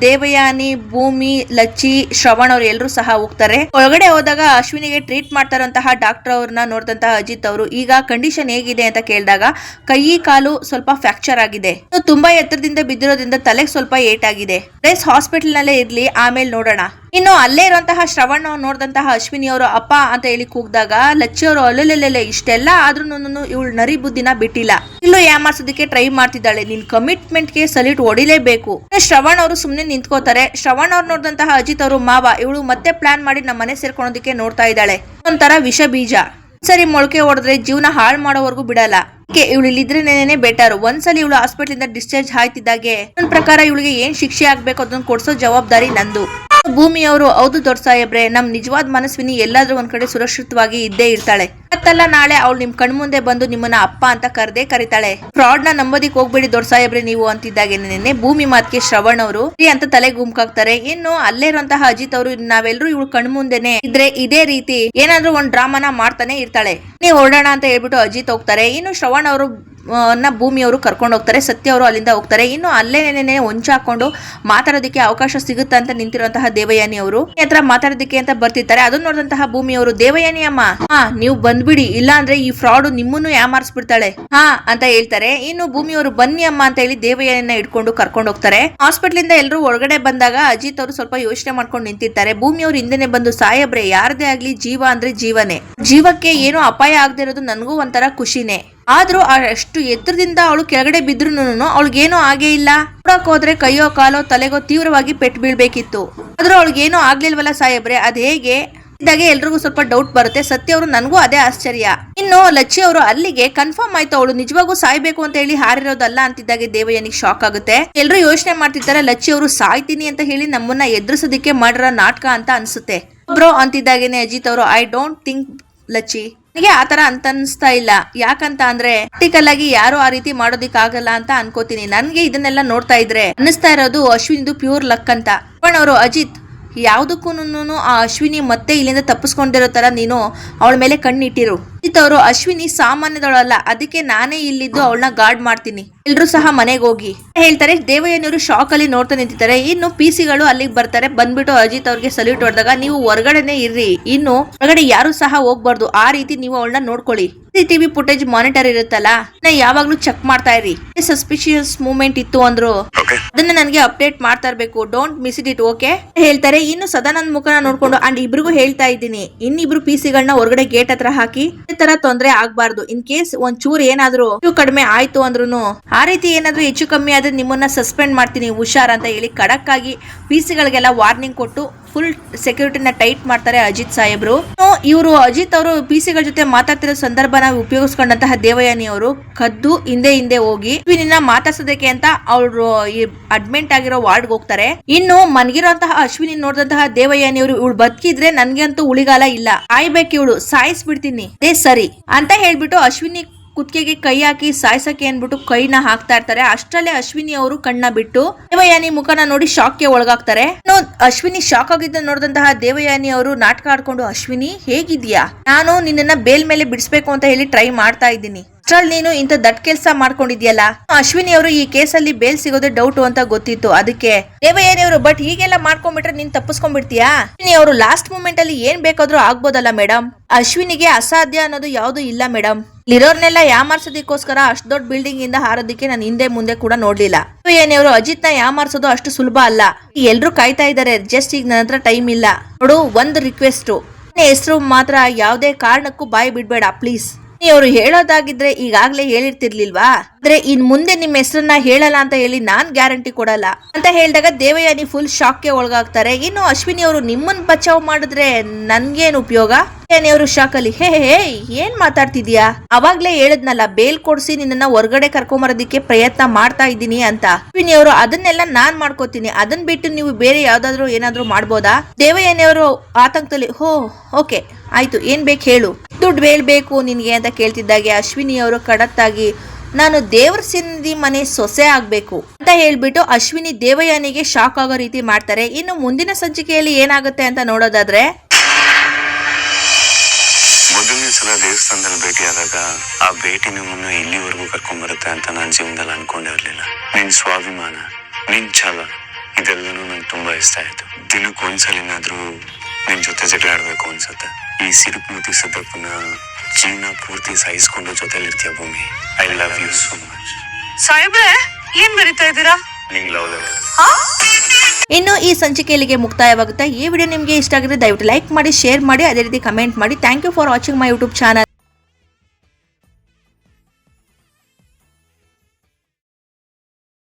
ದೇವಯಾನಿ, ಭೂಮಿ, ಲಚ್ಚಿ, ಶ್ರವಣ್ ಅವ್ರು ಎಲ್ಲರೂ ಸಹ ಹೋಗ್ತಾರೆ. ಒಳಗಡೆ ಹೋದಾಗ ಅಶ್ವಿನಿಗೆ ಟ್ರೀಟ್ ಮಾಡ್ತಾರಂತಹ ಡಾಕ್ಟರ್ ಅವ್ರನ್ನ ನೋಡಿದಂತಹ ಅಜಿತ್ ಅವರು, ಈಗ ಕಂಡೀಷನ್ ಹೇಗಿದೆ ಅಂತ ಕೇಳಿದಾಗ ಕೈ ಕಾಲು ಸ್ವಲ್ಪ ಫ್ರಾಕ್ಚರ್ ಆಗಿದೆ. ತುಂಬಾ ಎತ್ತರದಿಂದ ಬಿದ್ದಿರೋದ್ರಿಂದ ತಲೆಗೆ ಸ್ವಲ್ಪ ಏಟ್ ಆಗಿದೆ ಪ್ಲೇಸ್ ಹಾಸ್ಪಿಟಲ್ ನಲ್ಲೇ ಇರ್ಲಿ, ಆಮೇಲೆ ನೋಡೋಣ. ಇನ್ನು ಅಲ್ಲೇ ಇರುವಂತಹ ಶ್ರವಣ್, ನೋಡಿದಂತಹ ಅಶ್ವಿನಿ ಅವರು ಅಪ್ಪ ಅಂತ ಹೇಳಿ ಕೂಗ್ದಾಗ ಲಚ್ಚಿಯವರು ಅವರು ಅಲ್ಲಲ್ಲೇ ಇಷ್ಟೆಲ್ಲ ಆದ್ರೂ ಇವಳು ನರಿ ಬುದ್ಧಿನ ಬಿಟ್ಟಿಲ್ಲ. ಇಲ್ಲೂ ಯಾಮಾರ್ಸೋದಕ್ಕೆ ಟ್ರೈ ಮಾಡ್ತಿದ್ದಾಳೆ. ನಿನ್ ಕಮಿಟ್ಮೆಂಟ್ಗೆ ಸಲ್ಯೂಟ್ ಹೊಡಿಲೇಬೇಕು. ಶ್ರವಣ್ ಅವರು ಸುಮ್ನೆ ನಿಂತ್ಕೋತಾರೆ. ಶ್ರವಣ್ ಅವ್ರು ನೋಡಿದಂತಹ ಅಜಿತ್ ಅವರು ಮಾವ, ಇವಳು ಮತ್ತೆ ಪ್ಲಾನ್ ಮಾಡಿ ನಮ್ಮ ಮನೆ ಸೇರ್ಕೊಳೋದಕ್ಕೆ ನೋಡ್ತಾ ಇದ್ದಾಳೆ. ಒಂಥರ ವಿಷ ಬೀಜ. ಸರಿ ಮೊಳಕೆ ಹೊಡೆದ್ರೆ ಜೀವನ ಹಾಳು ಮಾಡೋವರೆಗೂ ಬಿಡಲ್ಲ. ಇವಳು ಇಲ್ಲಿದ್ರೇನೆ ಬೆಟರ್ ಒಂದ್ಸಲಿ ಇವಳು ಹಾಸ್ಪಿಟಲ್ ಇಂದ ಡಿಸ್ಚಾರ್ಜ್ ಆಯ್ತಿದ್ದಾಗೆ. ನನ್ನ ಪ್ರಕಾರ ಇವಳಿಗೆ ಏನ್ ಶಿಕ್ಷೆ ಆಗ್ಬೇಕು ಅದನ್ನ ಕೊಡ್ಸೋ ಜವಾಬ್ದಾರಿ ನಂದು. ಭೂಮಿಯವರು ಹೌದು ದೊಡ್ಡ ಸಾಹೇಬ್ರೆ ನಮ್ ನಿಜವಾದ ಮನಸ್ವಿನಿ ಎಲ್ಲಾದ್ರೂ ಒಂದ್ ಕಡೆ ಸುರಕ್ಷಿತವಾಗಿ ಇದ್ದೇ ಇರ್ತಾಳೆ. ಮತ್ತಲ್ಲ ನಾಳೆ ಅವಳು ನಿಮ್ ಕಣ್ಮುಂದೆ ಬಂದು ನಿಮ್ಮನ್ನ ಅಪ್ಪ ಅಂತ ಕರೆದೆ ಕರಿತಾಳೆ. ಫ್ರಾಡ್ನ ನಂಬೋದಿಕ್ ಹೋಗ್ಬೇಡಿ ದೊಡ್ಡ ಸಾಹೇಬ್ರೆ ನೀವು ಅಂತಿದ್ದಾಗೆ ನಿನ್ನೆ. ಭೂಮಿ ಮಾತ್ಗೆ ಶ್ರವಣ್ ಅವರು ಅಂತ ತಲೆ ಗುಮ್ಕಾಕ್ತಾರೆ ಇನ್ನು ಅಲ್ಲೇ ಇರುವಂತಹ ಅಜಿತ್ ಅವರು ನಾವೆಲ್ಲರೂ ಇವಳು ಕಣ್ಮುಂದೆನೆ ಇದ್ರೆ ಇದೇ ರೀತಿ ಏನಾದ್ರೂ ಒಂದ್ ಡ್ರಾಮಾನ ಮಾಡ್ತಾನೆ ಇರ್ತಾಳೆ. ನೀವು ಹೊರಡೋಣ ಅಂತ ಹೇಳ್ಬಿಟ್ಟು ಅಜಿತ್ ಹೋಗ್ತಾರೆ. ಇನ್ನು ಶ್ರವಣ್ ಅವರು ನ ಭೂಮಿಯವರು ಕರ್ಕೊಂಡು ಹೋಗ್ತಾರೆ. ಸತ್ಯ ಅವರು ಅಲ್ಲಿಂದ ಹೋಗ್ತಾರೆ. ಇನ್ನು ಅಲ್ಲೇ ನೆನೆ ಹೊಂಚ ಹಾಕೊಂಡು ಮಾತಾಡೋದಕ್ಕೆ ಅವಕಾಶ ಸಿಗುತ್ತಾ ಅಂತ ನಿಂತಿರುವಂತಹ ದೇವಯಾನಿ ಅವರು. ಹತ್ರ ಮಾತಾಡೋದಕ್ಕೆ ಅಂತ ಬರ್ತಿರ್ತಾರೆ. ಅದನ್ನ ನೋಡಿದಂತಹ ಭೂಮಿಯವರು ದೇವಯಾನಿ ಅಮ್ಮ ಹಾ ನೀವು ಬಂದ್ಬಿಡಿ ಇಲ್ಲ ಅಂದ್ರೆ ಈ ಫ್ರಾಡ್ ನಿಮ್ಮನ್ನು ಯಾಮಾರಿಸ್ಬಿಡ್ತಾಳೆ. ಹಾ, ಅಂತ ಹೇಳ್ತಾರೆ. ಇನ್ನು ಭೂಮಿಯವರು ಬನ್ನಿ ಅಮ್ಮ ಅಂತ ಹೇಳಿ ದೇವಯ್ಯನ ಇಟ್ಕೊಂಡು ಕರ್ಕೊಂಡು ಹೋಗ್ತಾರೆ. ಹಾಸ್ಪಿಟಲ್ ಇಂದ ಎಲ್ಲರೂ ಒಳಗಡೆ ಬಂದಾಗ ಅಜಿತ್ ಅವರು ಸ್ವಲ್ಪ ಯೋಚನೆ ಮಾಡ್ಕೊಂಡು ನಿಂತಿರ್ತಾರೆ. ಭೂಮಿಯವರು ಹಿಂದೆನೆ ಬಂದು ಸಾಯಬ್ರೆ, ಯಾರದೇ ಆಗ್ಲಿ ಜೀವ ಅಂದ್ರೆ ಜೀವನೇ. ಜೀವಕ್ಕೆ ಏನೋ ಅಪಾಯ ಆಗದಿರೋದು ನನಗೂ ಒಂಥರ ಖುಷಿನೇ. ಆದ್ರೂ ಅಷ್ಟು ಎತ್ತರದಿಂದ ಅವಳು ಕೆಳಗಡೆ ಬಿದ್ರು ಅವಳಿಗೇನೋ ಆಗೇ ಇಲ್ಲ. ನೋಡಕ್ ಹೋದ್ರೆ ಕೈಯೋ ಕಾಲೋ ತಲೆಗೋ ತೀವ್ರವಾಗಿ ಪೆಟ್ಟು ಬೀಳ್ಬೇಕಿತ್ತು. ಆದ್ರೂ ಅವಳಿಗೇನೋ ಆಗ್ಲಿಲ್ವಲ್ಲ ಸಾಹೇಬ್ರೆ ಅದ್ ಹೇಗೆ? ಇದಾಗೆ ಎಲ್ರಿಗೂ ಸ್ವಲ್ಪ ಡೌಟ್ ಬರುತ್ತೆ. ಸತ್ಯ ಅವರು ನನಗೂ ಅದೇ ಆಶ್ಚರ್ಯ. ಇನ್ನು ಲಚ್ಚಿ ಅವರು ಅಲ್ಲಿಗೆ ಕನ್ಫರ್ಮ್ ಆಯ್ತು, ಅವಳು ನಿಜವಾಗೂ ಸಾಯ್ಬೇಕು ಅಂತ ಹೇಳಿ ಹಾರಿರೋದಲ್ಲ ಅಂತಿದ್ದಾಗೆ ದೇವಯ್ಯನಿಗೆ ಶಾಕ್ ಆಗುತ್ತೆ. ಎಲ್ರು ಯೋಚನೆ ಮಾಡ್ತಿದ್ದಾರೆ, ಲಚ್ಚಿ ಅವರು ಸಾಯ್ತೀನಿ ಅಂತ ಹೇಳಿ ನಮ್ಮನ್ನ ಎದುರಿಸೋದಿಕ್ಕೆ ಮಾಡಿರೋ ನಾಟಕ ಅಂತ ಅನ್ಸುತ್ತೆ. ಬ್ರೋ ಅಂತಿದ್ದಾಗೇನೆ ಅಜಿತ್ ಅವರು ಐ ಡೋಂಟ್ ಥಿಂಕ್ ಲಚ್ಚಿ. ನನಗೆ ಆತರ ಅಂತ ಅನ್ಸ್ತಾ ಇಲ್ಲ. ಯಾಕಂತ ಅಂದ್ರೆ ಪ್ರಾಕ್ಟಿಕಲ್ ಆಗಿ ಯಾರು ಆ ರೀತಿ ಮಾಡೋದಿಕ್ ಆಗಲ್ಲ ಅಂತ ಅನ್ಕೋತೀನಿ. ನನ್ಗೆ ಇದನ್ನೆಲ್ಲ ನೋಡ್ತಾ ಇದ್ರೆ ಅನ್ನಿಸ್ತಾ ಇರೋದು ಅಶ್ವಿನ್ ಪ್ಯೂರ್ ಲಕ್ ಅಂತ. ಅವರು, ಅಜಿತ್ ಯಾವುದಕ್ಕೂ ಆ ಅಶ್ವಿನಿ ಮತ್ತೆ ಇಲ್ಲಿಂದ ತಪ್ಪಿಸ್ಕೊಂಡಿರೋ ಥರ ನೀನು ಅವಳ ಮೇಲೆ ಕಣ್ಣಿಟ್ಟಿರು ಅವರು ಅಶ್ವಿನಿ ಸಾಮಾನ್ಯದವಳಲ್ಲ ಅದಕ್ಕೆ ನಾನೇ ಇಲ್ಲಿದ್ದು ಅವಳನ್ನ ಗಾರ್ಡ್ ಮಾಡ್ತೀನಿ. ಎಲ್ರು ಸಹ ಮನೆಗೆ ಹೋಗಿ. ಹೇಳ್ತಾರೆ ದೇವಯ್ಯನವರು ಶಾಕ್ ಅಲ್ಲಿ ನೋಡ್ತಾ ನಿಂತಿದ್ದಾರೆ. ಇನ್ನು ಪಿ ಸಿಗಳು ಅಲ್ಲಿಗೆ ಬರ್ತಾರೆ. ಬಂದ್ಬಿಟ್ಟು ಅಜಿತ್ ಅವ್ರಿಗೆ ಸಲ್ಯೂಟ್ ಹೊಡೆದಾಗ ನೀವು ಹೊರಗಡೆನೆ ಇರ್ರಿ. ಇನ್ನು ಹೊರಗಡೆ ಯಾರು ಸಹ ಹೋಗ್ಬಾರ್ದು. ಆ ರೀತಿ ನೀವು ಅವಳನ್ನ ನೋಡ್ಕೊಳ್ಳಿ. ಟಿವಿ ಫುಟೇಜ್ ಮಾನಿಟರ್ ಇರುತ್ತಲ್ಲ ನಾ ಯಾವಾಗ್ಲೂ ಚೆಕ್ ಮಾಡ್ತಾ ಇರಿ. ಸಸ್ಪಿಷಿಯಸ್ ಮೂಮೆಂಟ್ ಇತ್ತು ಅಂದ್ರು. ಅದನ್ನ ನನಗೆ ಅಪ್ಡೇಟ್ ಮಾಡ್ತಾ ಇರ್ಬೇಕು. ಡೋಂಟ್ ಮಿಸ್ ಇಟ್ ಓಕೆ ಹೇಳ್ತಾರೆ ಇನ್ನು ಸದಾನಂದ್ ಮುಖನ ನೋಡ್ಕೊಂಡು ಅಂಡ್ ಇಬ್ರಿಗೂ ಹೇಳ್ತಾ ಇದ್ದೀನಿ. ಇನ್ನಿಬ್ರು ಪಿ ಸಿಗಳನ್ನ ಹೊರಗಡೆ ಗೇಟ್ ಹತ್ರ ಹಾಕಿ. ತರ ತೊಂದ್ರೆ ಆಗ್ಬಾರ್ದು. ಇನ್ ಕೇಸ್ ಒಂದ್ ಚೂರ್ ಏನಾದ್ರು ಹೆಚ್ಚು ಕಡಿಮೆ ಆಯ್ತು ಅಂದ್ರೂ ಆ ರೀತಿ ಏನಾದ್ರು ಹೆಚ್ಚು ಕಮ್ಮಿ ಆದ್ರೆ ನಿಮ್ಮನ್ನ ಸಸ್ಪೆಂಡ್ ಮಾಡ್ತೀನಿ, ಹುಷಾರ್ ಅಂತ ಹೇಳಿ ಖಡಕ್ ಆಗಿ ಪಿ ಸಿಗಳಿಗೆಲ್ಲ ವಾರ್ನಿಂಗ್ ಕೊಟ್ಟು ಫುಲ್ ಸೆಕ್ಯೂರಿಟಿನ ಟೈಟ್ ಮಾಡ್ತಾರೆ ಅಜಿತ್ ಸಾಹೇಬ್ರು. ಇವರು ಅಜಿತ್ ಅವರು ಪಿ ಸಿಗಳ ಜೊತೆ ಮಾತಾಡ್ತಿರೋ ಸಂದರ್ಭನ ಉಪಯೋಗಿಸ್ಕೊಂಡಂತಹ ದೇವಯಾನಿ ಅವರು ಕದ್ದು ಹಿಂದೆ ಹಿಂದೆ ಹೋಗಿ ಅಶ್ವಿನಿನ ಮಾತಾಡ್ಸೋದಕ್ಕೆ ಅಂತ ಅವರು ಅಡ್ಮಿಂಟ್ ಆಗಿರೋ ವಾರ್ಡ್ ಹೋಗ್ತಾರೆ. ಇನ್ನು ಮನ್ಗಿರೋಂತಹ ಅಶ್ವಿನಿ ನೋಡಿದಂತಹ ದೇವಯಾನಿ ಅವರು, ಇವಳು ಬದುಕಿದ್ರೆ ನನ್ಗೆ ಅಂತೂ ಉಳಿಗಾಲ ಇಲ್ಲ. ಸಾಯ್ಬೇಕು ಇವಳು, ಸಾಯಿಸ್ಬಿಡ್ತೀನಿ. ಅದೇ ಸರಿ ಅಂತ ಹೇಳ್ಬಿಟ್ಟು ಅಶ್ವಿನಿ ಕುತ್ತಿಗೆಗೆ ಕೈ ಹಾಕಿ ಸಾಯ್ಸಕ್ಕೆ ಅಂದ್ಬಿಟ್ಟು ಕೈನ ಹಾಕ್ತಾ ಇರ್ತಾರೆ. ಅಷ್ಟರಲ್ಲೇ ಅಶ್ವಿನಿ ಅವರು ಕಣ್ಣ ಬಿಟ್ಟು, ದೇವಯಾನಿ ಮುಖನ ನೋಡಿ ಶಾಕ್ಗೆ ಒಳಗಾಗ್ತಾರೆ. ಇನ್ನು ಅಶ್ವಿನಿ ಶಾಕ್ ಆಗಿದ್ದ ನೋಡಿದಂತಹ ದೇವಯಾನಿ ಅವರು ನಾಟಕ ಆಡ್ಕೊಂಡು, ಅಶ್ವಿನಿ ಹೇಗಿದ್ಯಾ ನಾನು ನಿನ್ನ ಬೇಲ್ ಮೇಲೆ ಬಿಡಿಸ್ಬೇಕು ಅಂತ ಹೇಳಿ ಟ್ರೈ ಮಾಡ್ತಾ ಇದ್ದೀನಿ. ಅಷ್ಟ್ರಲ್ಲಿ ನೀನು ಇಂಥ ದಟ್ ಕೆಲಸ ಮಾಡ್ಕೊಂಡಿದ್ಯಲ್ಲ ಅಶ್ವಿನಿ ಅವರು, ಈ ಕೇಸಲ್ಲಿ ಬೇಲ್ ಸಿಗೋದೇ ಡೌಟ್ ಅಂತ ಗೊತ್ತಿತ್ತು. ಅದಕ್ಕೆ ದೇವಯಾನಿ ಅವರು, ಬಟ್ ಹೀಗೆಲ್ಲ ಮಾಡ್ಕೊಂಡ್ಬಿಟ್ರೆ ನೀನ್ ತಪ್ಪಿಸ್ಕೊಂಡ್ಬಿಡ್ತೀಯಾ? ಅಶ್ವಿನಿ ಅವರು, ಲಾಸ್ಟ್ ಮೂಮೆಂಟ್ ಅಲ್ಲಿ ಏನ್ ಬೇಕಾದ್ರೂ ಆಗ್ಬೋದಲ್ಲ ಮೇಡಮ್ ಅಶ್ವಿನಿಗೆ ಅಸಾಧ್ಯ ಅನ್ನೋದು ಯಾವುದು ಇಲ್ಲ ಮೇಡಮ್ ಇಲ್ಲಿರೋರ್ನೆಲ್ಲ ಯಾಮಾರ್ಸೋದಕ್ಕೋಸ್ಕರ ಅಷ್ಟು ದೊಡ್ಡ ಬಿಲ್ಡಿಂಗ್ ಇಂದ ಹಾರೋದಕ್ಕೆ ನಾನು ಹಿಂದೆ ಮುಂದೆ ಕೂಡ ನೋಡ್ಲಿಲ್ಲ. ಏನೇವ್ರು ಅಜಿತ್ನ ಯಾಮಾರ್ಸೋದು ಅಷ್ಟು ಸುಲಭ ಅಲ್ಲ. ಎಲ್ರು ಕಾಯ್ತಾ ಇದಾರೆ ಜಸ್ಟ್ ಈಗ ನನ್ನ ಹತ್ರ ಟೈಮ್ ಇಲ್ಲ. ನೋಡು, ಒಂದು ರಿಕ್ವೆಸ್ಟ್ ಹೆಸರು ಮಾತ್ರ, ಯಾವುದೇ ಕಾರಣಕ್ಕೂ ಬಾಯಿ ಬಿಡ್ಬೇಡ ಪ್ಲೀಸ್ ಅವರು ಹೇಳೋದಾಗಿದ್ರೆ ಈಗಾಗ್ಲೇ ಹೇಳಿರ್ತಿರ್ಲಿಲ್ವಾ? ಆದ್ರೆ ಇನ್ ಮುಂದೆ ನಿಮ್ ಹೆಸರನ್ನ ಹೇಳಲ್ಲ ಅಂತ ಹೇಳಿ ನಾನ್ ಗ್ಯಾರಂಟಿ ಕೊಡಲ್ಲ. ಅಂತ ಹೇಳಿದಾಗ ದೇವಯಾನಿ ಫುಲ್ ಶಾಕ್ಗೆ ಒಳಗಾಗ್ತಾರೆ. ಇನ್ನು ಅಶ್ವಿನಿ ಅವರು ನಿಮ್ಮನ್ ಬಚಾವ್ ಮಾಡಿದ್ರೆ ನನ್ಗೇನ್ ಉಪಯೋಗ? ಅವರು ಶಾಕ್ ಅಲ್ಲಿ, ಹೇ ಹೇ ಏನ್ ಮಾತಾಡ್ತಿದ್ಯಾ? ಅವಾಗ್ಲೇ ಹೇಳದ್ನಲ್ಲ, ಬೇಲ್ ಕೊಡ್ಸಿ ನಿನ್ನ ಹೊರಗಡೆ ಕರ್ಕೊಂಬರೋದಿಕ್ಕೆ ಪ್ರಯತ್ನ ಮಾಡ್ತಾ ಇದ್ದೀನಿ ಅಂತ. ಅಶ್ವಿನಿ ಅವರು, ಅದನ್ನೆಲ್ಲ ನಾನ್ ಮಾಡ್ಕೋತೀನಿ. ಅದನ್ ಬಿಟ್ಟು ನೀವು ಬೇರೆ ಯಾವ್ದಾದ್ರು ಏನಾದ್ರು ಮಾಡ್ಬೋದಾ? ದೇವಯಾನಿ ಅವರು ಆತಂಕದಲ್ಲಿ, ಹೋ, ಓಕೆ. ಆಯ್ತು, ಏನ್ ಬೇಕು ಹೇಳು. ದುಡ್ಡು ಬೇಳ್ಬೇಕು ನಿನಗೆ ಅಂತ ಕೇಳ್ತಿದ್ದಾಗೆ ಅಶ್ವಿನಿ ಅವರು ಕಡತ್ತಾಗಿ. ನಾನು ದೇವರ ಸಿಂಧಿ ಮನೆ ಸೊಸೆ ಆಗ್ಬೇಕು ಅಂತ ಹೇಳ್ಬಿಟ್ಟು ಅಶ್ವಿನಿ ದೇವಯಾನಿಗೆ ಶಾಕ್ ಆಗೋ ರೀತಿ ಮಾಡ್ತಾರೆ. ಇನ್ನು ಮುಂದಿನ ಸಂಚಿಕೆಯಲ್ಲಿ ಏನಾಗುತ್ತೆ ಅಂತ ನೋಡೋದಾದ್ರೆ? ಮೊದಲನೇ ಸಲ ದೇವಸ್ಥಾನದಲ್ಲಿ ಭೇಟಿಯಾದಾಗ ಆ ಭೇಟಿ ನಿಮ್ಮನ್ನು ಇಲ್ಲಿವರೆಗೂ ಕರ್ಕೊಂಡ್ಬರುತ್ತೆ ಅಂತ ನಾನು ಜೀವನದಲ್ಲಿ ಅನ್ಕೊಂಡೇ ಇರಲಿಲ್ಲ. ನಿನ್ ಸ್ವಾಭಿಮಾನ, ನಿನ್ ಛಲ, ಇದೆಲ್ಲನೂ ನಂಗೆ ತುಂಬಾ ಇಷ್ಟ ಆಯ್ತು. ಒಂದ್ಸಲಿನಾದ್ರೂ ನಿನ್ ಜೊತೆ ಜಗಳ ಆಡ್ಬೇಕು ಅನ್ಸುತ್ತೆ. ಈ ಸಿರುಪುಮತಿ ಸದ್ದಪ್ಪನ ಜೀವನ ಪೂರ್ತಿ ಸಹಿಸ್ಕೊಂಡು ಜೊತೆಲಿ ಇರ್ತೀಯ Bhoomi. I love you so much ಸಾಹೇಬ್ರೆ ಏನ್ ಬರೀತಾ ಇದ್ದೀರಾ? ನಿಂಗ್ ಲವ್ ಲೆಟರ್ ಇನ್ನು ಈ ಸಂಚಿಕೆಯಲ್ಲಿಗೆ ಮುಕ್ತಾಯವಾಗುತ್ತೆ. ಈ ವಿಡಿಯೋ ನಿಮಗೆ ಇಷ್ಟ ಆಗಿದ್ರೆ ದಯವಿಟ್ಟು ಲೈಕ್ ಮಾಡಿ ಶೇರ್ ಮಾಡಿ ಅದೇ ರೀತಿ ಕಮೆಂಟ್ ಮಾಡಿ. Thank you for watching my YouTube channel